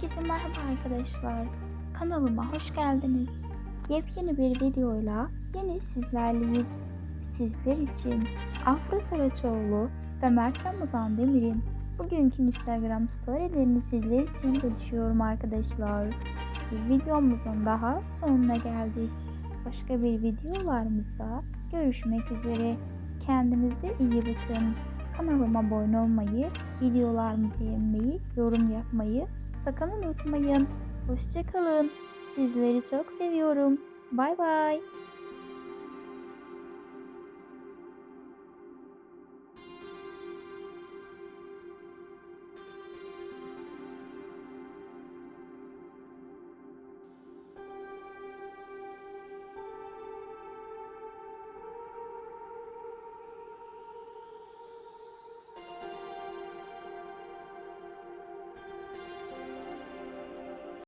Herkese merhaba arkadaşlar. Kanalıma hoş geldiniz. Yepyeni bir videoyla yine sizlerleyiz. Sizler için Afra Saraçoğlu ve Mert Ramazan Demir'in bugünkü Instagram storylerini sizler için bölüşüyorum arkadaşlar. Bir videomuzun daha sonuna geldik. Başka bir videolarımızda görüşmek üzere. Kendinize iyi bakın. Kanalıma abone olmayı, videolarımı beğenmeyi, yorum yapmayı sakın unutmayın. Hoşçakalın. Sizleri çok seviyorum. Bay bay.